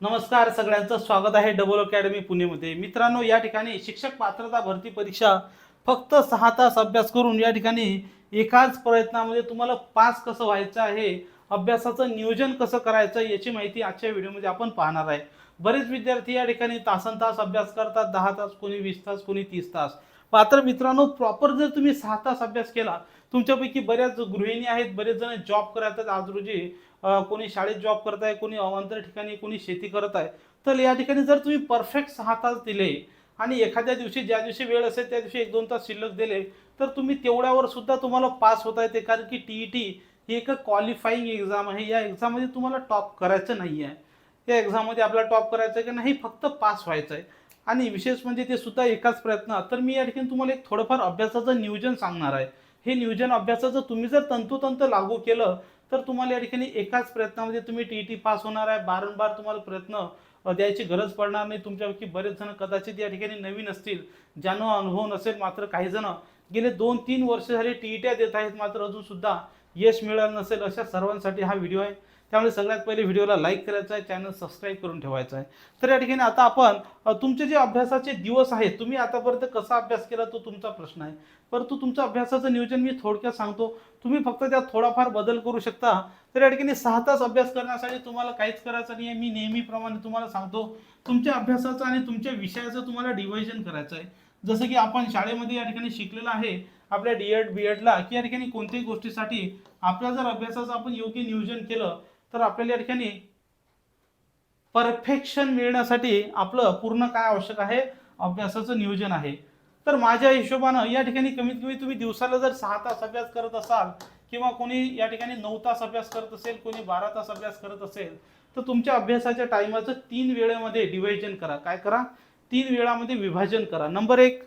नमस्कार सगळ्यांचं स्वागत आहे डबल अकॅडमी पुणेमध्ये. मित्रांनो या ठिकाणी शिक्षक पात्रता भरती परीक्षा फक्त सहा तास अभ्यास करून या ठिकाणी एकाच प्रयत्नामध्ये तुम्हाला पास कसं व्हायचं आहे अभ्यासाचं नियोजन कसं करायचं याची माहिती आजच्या व्हिडिओमध्ये आपण पाहणार आहे. बरेच विद्यार्थी या ठिकाणी तासन तास अभ्यास करतात दहा तास कोणी वीस तास कोणी तीस तास. मात्र मित्रांनो प्रॉपर जर तुम्ही सहा तास अभ्यास केला तुमच्यापैकी बऱ्याच गृहिणी आहेत बरेच जण जॉब करतात. आज रोजी कोणी शाळेत जॉब करत आहे कोणी अवांतर ठिकाणी कोणी शेती करत आहे. तर या ठिकाणी जर तुम्ही परफेक्ट सहा तास दिले आणि एखाद्या दिवशी ज्या दिवशी वेळ असेल त्या दिवशी एक दोन तास शिल्लक दिले तर तुम्ही तेवढ्यावर सुद्धा तुम्हाला पास होता येते कारण की टी ई टी ही एक क्वालिफाईंग एक्झाम आहे. या एक्झाममध्ये तुम्हाला टॉप करायचं नाही आहे या एक्झाममध्ये आपल्याला टॉप करायचं आहे की नाही फक्त पास व्हायचं आहे आणि विशेष म्हणजे ते सुद्धा एकाच प्रयत्न तर मी या ठिकाणी तुम्हाला एक थोडंफार अभ्यासाचं नियोजन सांगणार आहे. हे नियोजन अभ्यासाचं तुम्ही जर तंतोतंत लागू केलं तर तुम्हाला या ठिकाणी एकाच प्रयत्नामध्ये तुम्ही टी टी पास होणार आहे. वारंवार तुम्हाला प्रयत्न द्यायची गरज पडणार नाही. तुमच्यापैकी बरेच जण कदाचित या ठिकाणी नवीन असतील ज्यांना अनुभव नसेल मात्र काही जण. गेले दोन तीन वर्ष झाले टी ट्या देत आहेत मात्र अजूनसुद्धा यश मिळालं नसेल अशा सर्वांसाठी हा व्हिडिओ आहे. त्यामुळे सगळ्यात पहिले व्हिडिओला लाईक करायचा आहे चॅनल सबस्क्राईब करून ठेवायचा आहे. तर या ठिकाणी आता आपण तुमचे जे अभ्यासाचे दिवस आहेत तुम्ही आतापर्यंत कसा अभ्यास केला तो तुमचा प्रश्न आहे. परंतु तुमचं अभ्यासाचं नियोजन मी थोडक्यात सांगतो. तुम्ही फक्त त्यात थोडाफार बदल करू शकता. तर या ठिकाणी सहा तास अभ्यास करण्यासाठी तुम्हाला काहीच करायचं नाही आहे मी नेहमीप्रमाणे तुम्हाला सांगतो तुमच्या अभ्यासाचं आणि तुमच्या विषयाचं तुम्हाला डिव्हायजन करायचं आहे. जसं की आपण शाळेमध्ये या ठिकाणी शिकलेलं आहे आपल्या डी एड बी एडला की या ठिकाणी कोणत्याही गोष्टीसाठी आपल्या जर अभ्यासाचं आपण योग्य नियोजन केलं तर आपल्याला या ठिकाणी परफेक्शन मिळण्यासाठी आपलं पूर्ण काय आवश्यक आहे? अभ्यासाचं नियोजन आहे. तर माझ्या हिशोबानं या ठिकाणी कमीत कमी तुम्ही दिवसाला जर सहा तास अभ्यास करत असाल किंवा कोणी या ठिकाणी नऊ तास अभ्यास करत असेल कोणी बारा तास अभ्यास करत असेल तर तुमच्या अभ्यासाच्या टायमाचं तीन वेळेमध्ये डिव्हायजन करा. काय करा? तीन वेळामध्ये विभाजन करा. नंबर एक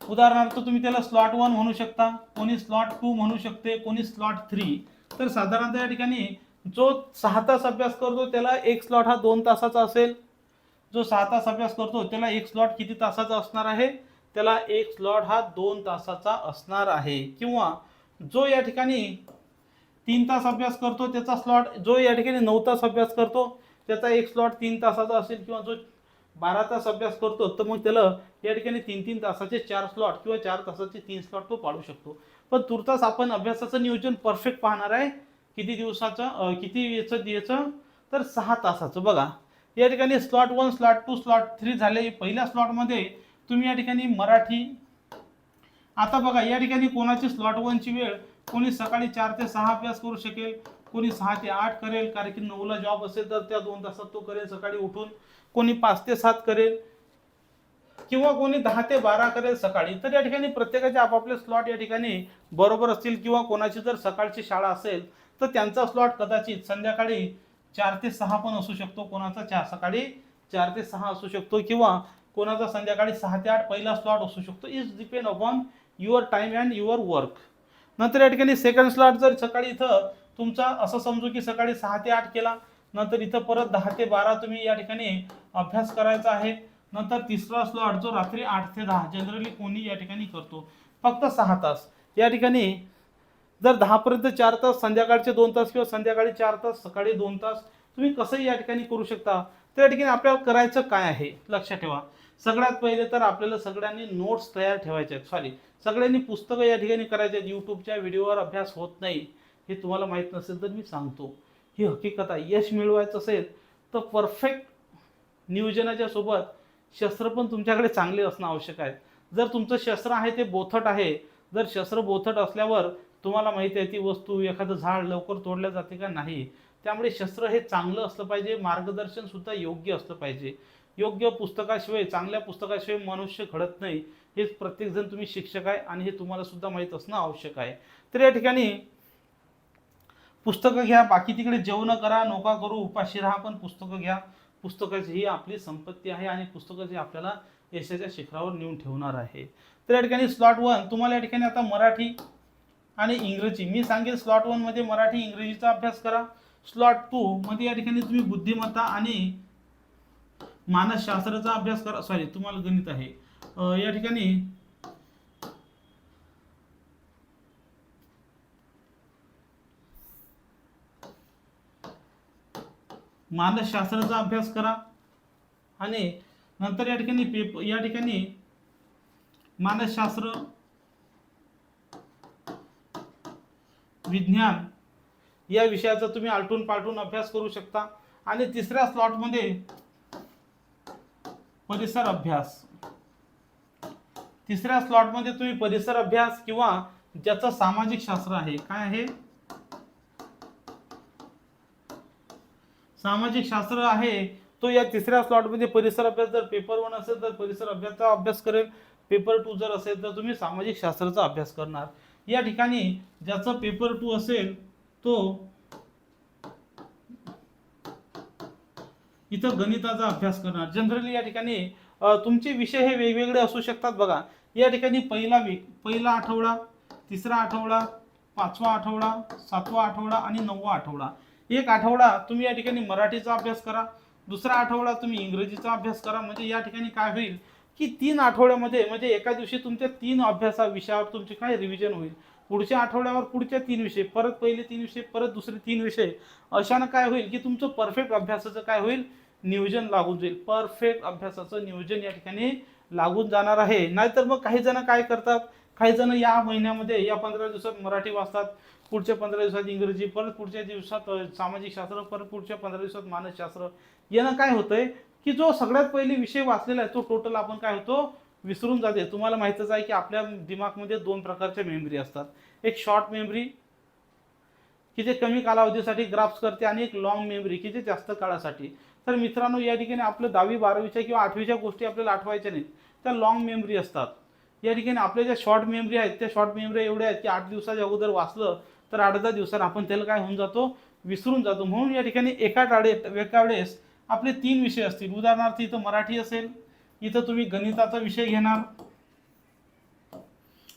उदाहरणार्थ तुम्ही त्याला स्लॉट वन म्हणू शकता कोणी स्लॉट टू म्हणू शकते कोणी स्लॉट थ्री तर साधारणतः या ठिकाणी जो सहा तास अभ्यास करतो त्याला एक स्लॉट हा दोन तासाचा असेल. जो सहा तास अभ्यास करतो त्याला एक स्लॉट किती तासाचा असणार आहे? त्याला एक स्लॉट हा दोन तासाचा असणार आहे. किंवा जो या ठिकाणी तीन तास अभ्यास करतो त्याचा स्लॉट जो या ठिकाणी नऊ तास अभ्यास करतो त्याचा एक स्लॉट तीन तासाचा असेल किंवा जो बारा तास अभ्यास करतो तर मग त्याला या ठिकाणी तीन तीन तासाचे चार स्लॉट किंवा चार तासाचे तीन स्लॉट तो पाडू शकतो. पण तुर्तास आपण अभ्यासाचं नियोजन परफेक्ट पाहणार आहे. किती दिवसाचं किती याचं द्यायचं? तर सहा तासाचं बघा. या ठिकाणी slot one slot two slot three झाले. पहिल्या स्लॉटमध्ये तुम्ही या ठिकाणी मराठी आता बघा या ठिकाणी कोणाची स्लॉट वनची वेळ? कोणी सकाळी चार ते सहा अभ्यास करू शकेल. कोणी सहा ते आठ करेल कारण की नऊला जॉब असेल तर त्या दोन तासात तो करेल सकाळी उठून. कोणी पाच ते सात करेल. किंवा कोणी दहा ते बारा करेल सकाळी. तर या ठिकाणी प्रत्येकाचे आपापले स्लॉट या ठिकाणी बरोबर असतील किंवा कोणाची जर सकाळची शाळा असेल तर त्यांचा स्लॉट कदाचित संध्याकाळी चार ते सहा पण असू शकतो. कोणाचा चार सकाळी चार ते सहा असू शकतो किंवा कोणाचा संध्याकाळी सहा ते आठ पहिला स्लॉट असू शकतो. Is depend upon your time and your work नंतर या ठिकाणी सेकंड स्लॉट जर सकाळी इथं तुमचा असं समजू की सकाळी सहा ते आठ केला नंतर इथं परत दहा ते बारा तुम्ही या ठिकाणी अभ्यास करायचा आहे. नंतर तिसरा स्लॉट जो रात्री आठ ते दहा जनरली कोणी या ठिकाणी करतो. फक्त सहा तास. या ठिकाणी जर दहापर्यंत चार तास संध्याकाळचे दोन तास किंवा संध्याकाळी चार तास सकाळी दोन तास तुम्ही कसंही या ठिकाणी करू शकता. तर या ठिकाणी आपल्याला करायचं काय आहे? लक्षात ठेवा. सगळ्यात पहिले तर आपल्याला सगळ्यांनी नोट्स तयार ठेवायचे आहेत. सॉरी सगळ्यांनी पुस्तकं या ठिकाणी करायचे आहेत. यूट्यूबच्या व्हिडिओवर अभ्यास होत नाही. हे तुम्हाला माहीत नसेल तर मी सांगतो. ही हकीकत आहे. यश मिळवायचं असेल तर परफेक्ट नियोजनाच्या सोबत शस्त्र पण तुमच्याकडे चांगले असणं आवश्यक आहे. जर तुमचं शस्त्र आहे ते बोथट आहे जर शस्त्र बोथट असल्यावर तुम्हाला माहिती आहे ती वस्तू एखादं झाड लवकर तोडल्या जाते का नाही? त्यामुळे शस्त्र हे चांगलं असलं पाहिजे मार्गदर्शनसुद्धा योग्य असलं पाहिजे. योग्य पुस्तकाशिवाय चांगल्या पुस्तकाशिवाय मनुष्य घडत नाही हे प्रत्येकजण तुम्ही शिक्षक आहे आणि हे तुम्हाला सुद्धा माहीत असणं आवश्यक आहे. तर या ठिकाणी पुस्तकं घ्या बाकी तिकडे जेवणं करा नोका करू उपाशी राहा पण पुस्तकं घ्या. पुस्तकाची ही आपली संपत्ती आहे आणि पुस्तकाची आपल्याला यशाच्या शिखरावर नेऊन ठेवणार आहे. तर या ठिकाणी स्लॉट वन तुम्हाला या ठिकाणी आता मराठी आणि इंग्रजी मी सांगेल स्लॉट वनमध्ये मराठी इंग्रजीचा अभ्यास करा. स्लॉट टू मध्ये या ठिकाणी तुम्ही बुद्धिमत्ता आणि मानसशास्त्राचा अभ्यास करा. सॉरी तुम्हाला गणित आहे. या ठिकाणी मानसशास्त्राचा अभ्यास करा. आणि नंतर या ठिकाणी पेप या ठिकाणी मानसशास्त्र विज्ञान या विषयाचा तुम्ही आलटून पालटून अभ्यास करू शकता. आणि तिसऱ्या स्लॉटमध्ये परिसर अभ्यास. तिसऱ्या स्लॉटमध्ये तुम्ही परिसर अभ्यास किंवा ज्याचं सामाजिक शास्त्र आहे काय आहे? सामाजिक शास्त्र आहे तो या तिसऱ्या स्लॉटमध्ये परिसर अभ्यास जर पेपर वन असेल तर परिसर अभ्यासाचा अभ्यास करेल. पेपर टू जर असेल तर तुम्ही सामाजिक शास्त्राचा अभ्यास करणार. या ठिकाणी ज्याचा पेपर टू असेल तो इथं गणिताचा अभ्यास करणार. जनरली या ठिकाणी तुमचे विषय हे वेगवेगळे असू शकतात बघा. या ठिकाणी पहिला वीक पहिला आठवडा तिसरा आठवडा पाचवा आठवडा सातवा आठवडा आणि नववा आठवडा. एक आठवडा तुम्ही या ठिकाणी मराठीचा अभ्यास करा दुसरा आठवडा तुम्ही इंग्रजीचा अभ्यास करा म्हणजे या ठिकाणी काय होईल की तीन आठवड्यामध्ये म्हणजे एका दिवशी तुमच्या तीन अभ्यासा विषयावर तुमचे काय रिव्हिजन होईल? पुढच्या आठवड्यावर पुढच्या तीन विषय परत पहिले तीन विषय परत दुसरे तीन विषय अशानं काय होईल की तुमचं परफेक्ट अभ्यासाचं काय होईल? नियोजन लागून जाईल. परफेक्ट अभ्यासाचं नियोजन या ठिकाणी लागून जाणार आहे. नाहीतर मग काही जण काय करतात? काही जण या महिन्यामध्ये या पंधरा दिवसात मराठी वाचतात. पुढच्या पंधरा दिवसात इंग्रजी परत पुढच्या दिवसात सामाजिक शास्त्र परत पुढच्या पंधरा दिवसात मानसशास्त्र यानं काय होतंय की जो सगळ्यात पहिले विषय वाचलेला आहे तो टोटल आपण काय होतो विसरून जाते तुम्हाला माहितच आहे की आपल्या दिमागमध्ये दोन प्रकारच्या मेमरी असतात. एक शॉर्ट मेमरी की जे कमी कालावधीसाठी ग्राफ्स करते आणि एक लॉंग मेमरी की जे जास्त काळासाठी. तर मित्रांनो या ठिकाणी आपलं दहावी बारावीच्या किंवा आठवीच्या गोष्टी आपल्याला आठवायच्या नाहीत. त्या लॉंग मेमरी असतात. या ठिकाणी आपल्या ज्या शॉर्ट मेमरी आहेत त्या शॉर्ट मेमरी एवढ्या आहेत की आठ दिवसाच्या अगोदर वाचलं तर आठ दहा दिवसात आपण त्याला काय होऊन जातो? विसरून जातो. म्हणून या ठिकाणी एका टाळे एका वेळेस आपले तीन विषय असतील. उदाहरणार्थ इथं मराठी असेल इथं तुम्ही गणिताचा विषय घेणार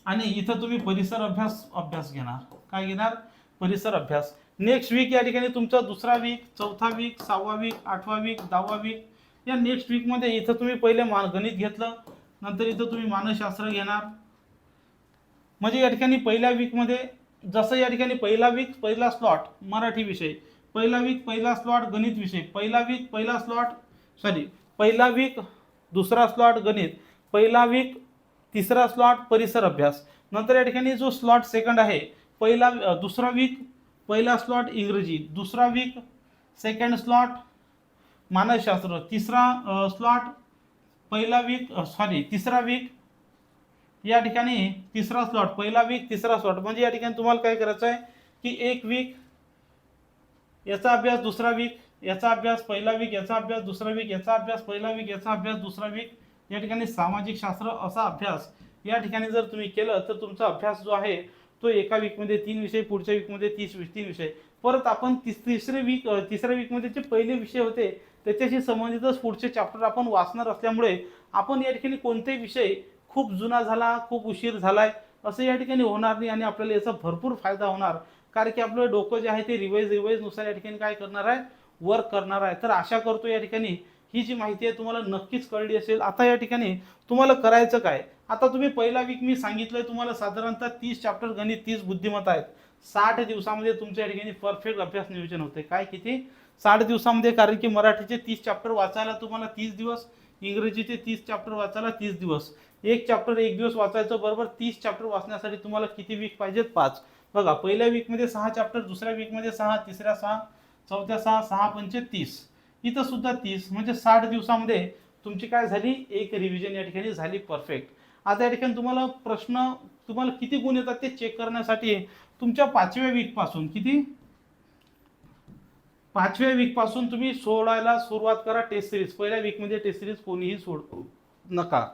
आणि इथं तुम्ही परिसर अभ्यास अभ्यास घेणार. काय घेणार? परिसर अभ्यास. नेक्स्ट वीक या ठिकाणी तुमचा दुसरा वीक चौथा वीक सहावा वीक आठवा वीक दहावा वीक या नेक्स्ट वीकमध्ये इथं तुम्ही पहिले मा गणित घेतलं. नंतर इथं तुम्ही मानसशास्त्र घेणार. म्हणजे या ठिकाणी पहिल्या वीकमध्ये जसं या ठिकाणी पहिला वीक पहिला स्लॉट मराठी विषय. पहिला वीक पहिला स्लॉट गणित विषय. पहिला वीक पहिला स्लॉट सॉरी पहिला वीक दुसरा स्लॉट गणित. पहिला वीक तिसरा स्लॉट परिसर अभ्यास. नंतर या ठिकाणी जो स्लॉट सेकंड आहे पहिला दुसरा वीक पहिला स्लॉट इंग्रजी. दुसरा वीक सेकंड स्लॉट मानसशास्त्र. तिसरा स्लॉट पहिला वीक सॉरी तिसरा वीक या ठिकाणी तिसरा स्लॉट पहिला वीक तिसरा स्लॉट म्हणजे या ठिकाणी तुम्हाला काय करायचं आहे की एक वीक याचा अभ्यास दुसरा वीक याचा अभ्यास पहिला वीक याचा अभ्यास दुसरा वीक याचा अभ्यास पहिला वीक याचा अभ्यास दुसरा वीक या ठिकाणी सामाजिक शास्त्र असा अभ्यास. या ठिकाणी जर तुम्ही केलं तर तुमचा अभ्यास जो आहे तो एका वीकमध्ये तीन विषय पुढच्या वीकमध्ये तीस वि- तीन विषय. परत आपण तिस तिसरे वीक तिसऱ्या वीकमध्ये जे पहिले विषय होते त्याच्याशी संबंधितच पुढचे चॅप्टर आपण वाचणार असल्यामुळे आपण या ठिकाणी कोणतेही विषय खूप जुना झाला खूप उशीर झालाय असं या ठिकाणी होणार नाही आणि आपल्याला याचा भरपूर फायदा होणार. कारण की आपलं डोकं जे आहे ते रिवाईज रिवाईजनुसार या ठिकाणी काय करणार आहे? वर्क करणार आहे. तर आशा करतो या ठिकाणी ही जी माहिती आहे तुम्हाला नक्कीच कळली असेल. आता या ठिकाणी तुम्हाला करायचं काय? आता तुम्ही पहिला वीक मी सांगितलं तुम्हाला साधारणतः तीस चॅप्टर गणित तीस बुद्धिमत्ता आहेत. साठ दिवसामध्ये तुमच्या या ठिकाणी परफेक्ट अभ्यास नियोजन होते काय किती? साठ दिवसामध्ये कारण की मराठीचे तीस चॅप्टर वाचायला तुम्हाला तीस दिवस इंग्रजीचे तीस चॅप्टर वाचायला तीस दिवस. एक चॅप्टर एक दिवस वाचायचं बरोबर तीस चॅप्टर वाचण्यासाठी तुम्हाला किती वीक पाहिजेत? पाच. बघा पहिल्या वीकमध्ये सहा चॅप्टर दुसऱ्या वीकमध्ये सहा तिसऱ्या सहा चौथ्या सहा सहा पंचे तीस. इथं सुद्धा तीस. म्हणजे साठ दिवसामध्ये तुमची काय झाली? एक रिव्हिजन या ठिकाणी झाली परफेक्ट आता या ठिकाणी तुम्हाला प्रश्न तुम्हाला किती गुण येतात ते चेक करण्यासाठी तुमच्या पाचव्या वीकपासून किती? पाचव्या वीकपासून तुम्ही सोडायला सुरुवात करा टेस्ट सिरीज पहिल्या वीकमध्ये टेस्ट सिरीज कोणीही सोड नका.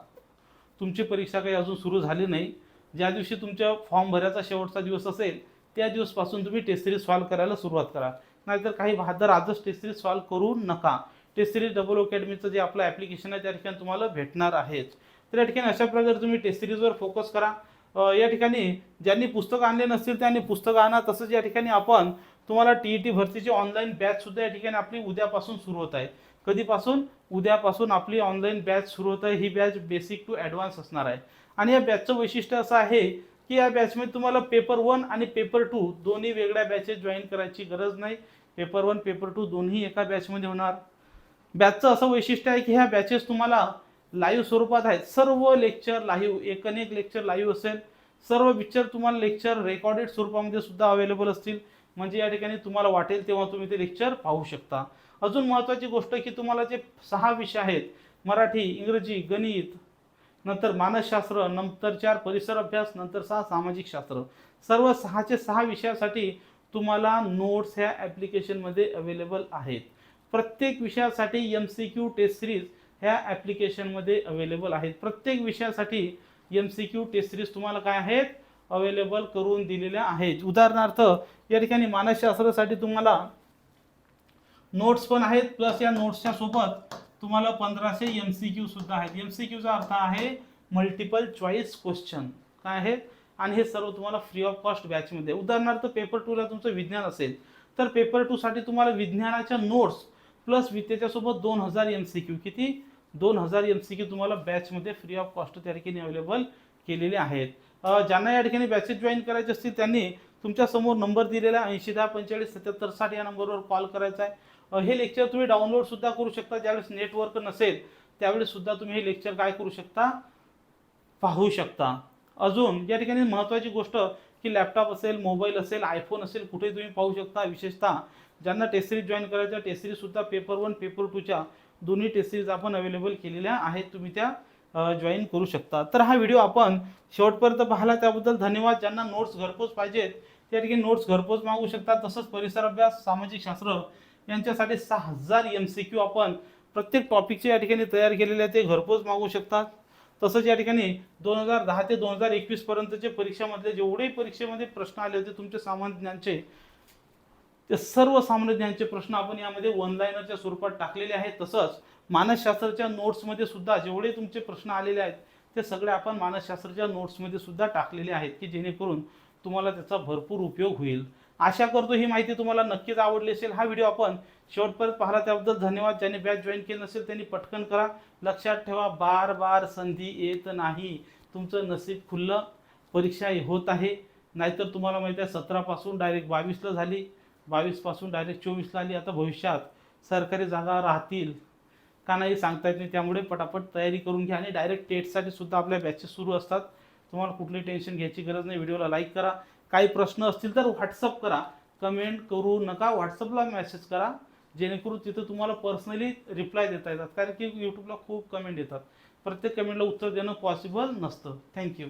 तुमची परीक्षा काही अजून सुरू झाली नाही. ज्या दिवशी तुमच्या फॉर्म भरायचा शेवटचा दिवस असेल त्या दिवसपासून तुम्ही टेस्ट सिरीज सॉल्व करायला सुरुवात करा. नाहीतर काही बहादर आजच टेस्ट सिरीज सॉल्व करू नका. टेस्ट सिरीज डबल अकॅडमीचं जे आपलं ॲप्लिकेशन आहे त्या ठिकाणी तुम्हाला भेटणार आहेच तर या ठिकाणी अशा प्रकारे तुम्ही टेस्ट सिरीजवर फोकस करा. या ठिकाणी ज्यांनी पुस्तकं आणले नसतील त्यांनी पुस्तकं आणा. तसंच या ठिकाणी आपण तुम्हाला टी ई टी भरतीची ऑनलाईन बॅचसुद्धा या ठिकाणी आपली उद्यापासून सुरू होत आहे. कधीपासून? उद्यापासून आपली ऑनलाईन बॅच सुरू होत आहे. ही बॅच बेसिक टू ॲडव्हान्स असणार आहे. आणि या बॅचचं वैशिष्ट्य असं आहे की या बॅचमध्ये तुम्हाला पेपर वन आणि पेपर टू दोन्ही वेगळ्या बॅचेस जॉईन करायची गरज नाही. पेपर वन पेपर टू दोन्ही एका बॅचमध्ये होणार. बॅचचं असं वैशिष्ट्य आहे की ह्या बॅचेस तुम्हाला लाईव्ह स्वरूपात आहेत. सर्व लेक्चर लाईव्ह एक अनेक लेक्चर लाईव्ह असेल. सर्व पिक्चर तुम्हाला लेक्चर रेकॉर्डेड स्वरूपामध्ये सुद्धा अवेलेबल असतील. म्हणजे या ठिकाणी तुम्हाला वाटेल तेव्हा तुम्ही ते लेक्चर पाहू शकता. अजून महत्त्वाची गोष्ट की तुम्हाला जे सहा विषय आहेत मराठी इंग्रजी गणित नंतर मानसशास्त्र नंतर चार परिसर अभ्यास नंतर सहा सामाजिक शास्त्र सर्व सहाचे सहा विषयासाठी तुम्हाला नोट्स ह्या ॲप्लिकेशनमध्ये अवेलेबल आहेत. प्रत्येक विषयासाठी M C Q test series ह्या ॲप्लिकेशनमध्ये अवेलेबल आहेत. प्रत्येक विषयासाठी M C Q test series तुम्हाला काय आहेत? अवेलेबल करून दिलेल्या आहेत. उदाहरणार्थ या ठिकाणी मानसशास्त्रासाठी तुम्हाला नोट्स पण आहेत प्लस या नोट्सच्या सोबत तुम्हाला पंधराशे एम सी क्यू सुद्धा आहेत. एम सी क्यूचा अर्थ आहे मल्टिपल चॉईस क्वेश्चन काय आहेत आणि हे सर्व तुम्हाला फ्री ऑफ कॉस्ट बॅचमध्ये उदाहरणार्थ पेपर टूला तुमचं विज्ञान असेल तर पेपर टूसाठी तुम्हाला विज्ञानाच्या नोट्स प्लस विद्याच्यासोबत दोन हजार एम सी क्यू किती? दोन हजार एम सी क्यू तुम्हाला बॅचमध्ये फ्री ऑफ कॉस्ट त्या ठिकाणी अवेलेबल केलेले आहेत. ज्यांना या ठिकाणी बॅचेस जॉईन करायचे असतील त्यांनी तुमच्यासमोर नंबर दिलेला ऐंशी दहा पंचेचाळीस सत्याहत्तर साठ या नंबरवर कॉल करायचा आहे. हे लेक्चर तुम्ही डाउनलोडसुद्धा करू शकता. ज्यावेळेस नेटवर्क नसेल त्यावेळेस सुद्धा तुम्ही हे लेक्चर काय करू शकता? पाहू शकता. अजून या ठिकाणी महत्त्वाची गोष्ट की लॅपटॉप असेल मोबाईल असेल आयफोन असेल कुठे तुम्ही पाहू शकता. विशेषतः ज्यांना टेस्ट सिरीज जॉईन करायच्या टेस्ट पेपर वन पेपर टूच्या दोन्ही टेस्ट सिरीज आपण अवेलेबल केलेल्या आहेत तुम्ही त्या जॉईन करू शकता. तर हा व्हिडिओ आपण शेवटपर्यंत पाहिला. त्याबद्दल धन्यवाद. ज्यांना नोट्स घरपोच पाहिजेत त्या ठिकाणी नोट्स घरपोच मागू शकता. तसंच परिसर अभ्यास सामाजिक शास्त्र यांच्यासाठी सहा हजार एम सी क्यू आपण प्रत्येक टॉपिकचे या ठिकाणी तयार केलेले आहे ते घरपोच मागू शकतात. तसंच या ठिकाणी दोन हजार दहा ते दोन हजार एकवीसपर्यंतचे परीक्षामधले जेवढे परीक्षेमध्ये प्रश्न आले होते तुमचे सामान्य ज्ञानचे ते सर्व सामान्य ज्ञानचे प्रश्न आपण यामध्ये ऑनलाईनच्या स्वरूपात टाकलेले आहेत. तसंच मानसशास्त्राच्या नोट्समध्ये सुद्धा जेवढे तुमचे प्रश्न आलेले आहेत ते सगळे आपण मानसशास्त्राच्या नोट्समध्ये सुद्धा टाकलेले आहेत की जेणेकरून तुम्हाला त्याचा भरपूर उपयोग होईल. आशा करतो ही माहिती तुम्हाला नक्कीच आवडली असेल. हा व्हिडिओ आपण शेवटपर्यंत पाहिला त्याबद्दल धन्यवाद. ज्यांनी बॅच जॉईन केलं नसेल त्यांनी पटकन करा. लक्षात ठेवा बार बार संधी येत नाही. तुमचं नसीब खुल्लं परीक्षा होत आहे. नाहीतर तुम्हाला माहिती आहे सतरापासून डायरेक्ट बावीसला झाली. बावीसपासून डायरेक्ट चोवीसला आली. आता भविष्यात सरकारी जागा राहतील का नाही सांगता येत नाही. त्यामुळे पटापट तयारी करून घ्या आणि डायरेक्ट टेटसाठी सुद्धा आपल्या बॅचेस सुरू असतात. तुम्हाला कुठली टेन्शन घ्यायची गरज नाही. व्हिडिओला लाईक करा. काही प्रश्न असतील तर व्हॉट्सअप करा. कमेंट करू नका. व्हॉट्सअपला मेसेज करा. जेणेकरून तिथं तुम्हाला पर्सनली रिप्लाय देता येतात. कारण की यूट्यूबला खूप कमेंट येतात. प्रत्येक कमेंटला उत्तर देणं पॉसिबल नसतं. थँक्यू